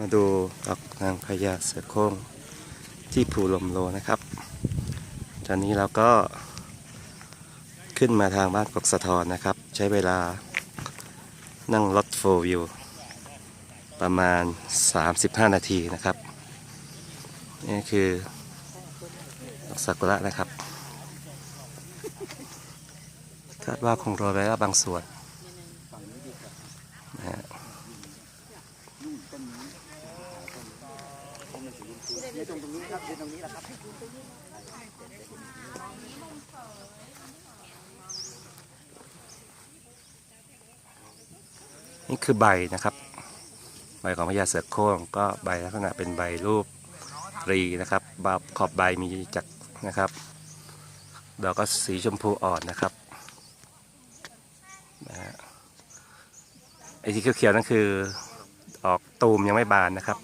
มาดูดอกนางพญาเสือโคร่งที่ภูลมโลนะครับ ตอนนี้เราก็ขึ้นมาทางบ้านกกสะทอนนะครับ ใช้เวลานั่งรถโฟวิวประมาณ 35 นาทีนะครับ นี่คือดอกซากุระนะครับ คาดว่าคงโรยไปแล้วบางส่วนนะฮะ นี่คือใบนะครับ ใบของพญาเสือโคร่งก็ใบลักษณะเป็นใบรูปตรีนะครับบาขอบใบมีจักรนะครับดอกก็สีชมพูอ่อนนะครับนะฮะไอ้ที่เขียวๆนั่นคือออกตูมยังไม่บานนะครับ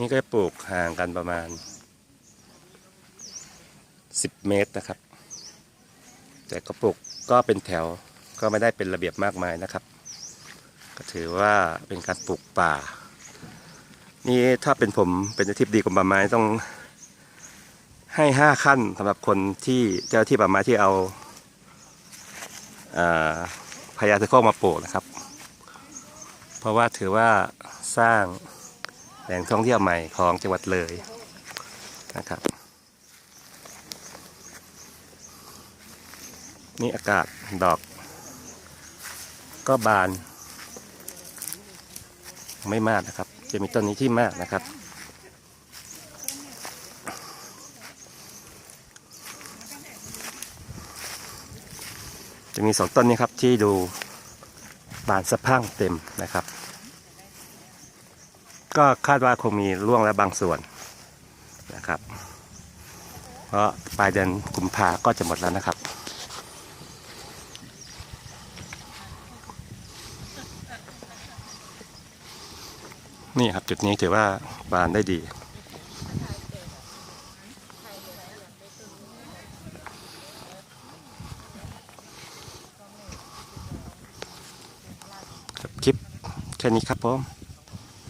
นี่ก็ปลูกห่างกันประมาณ 10 เมตรนะครับ แต่ก็ปลูกก็เป็นแถวก็ไม่ได้เป็นระเบียบมากมายนะครับ ก็ถือว่าเป็นการปลูกป่า นี่ถ้าเป็นผมเป็นเจ้าที่ดีกรมป่าไม้ต้องให้ห้าขั้นสำหรับคนที่เจ้าที่ป่าไม้ที่เอาอาพญาเสือโคร่งมาปลูกนะครับ เพราะว่าถือว่าสร้าง แหล่งท่องเที่ยวใหม่ของจังหวัดเลยนะครับ นี่อากาศดอก ก็บาน ไม่มากนะครับ จะมีต้นนี้ที่มากนะครับจะมีสองต้นนี้ครับที่ดูบานสะพั่งเต็มนะครับ ก็คาดว่าคงมีร่วงแล้วบางส่วนนะครับ เพราะปลายเดือนกุมภาก็จะหมดแล้วนะครับ นี่ครับจุดนี้ถือว่าบานได้ดีครับคลิปแค่นี้ครับผม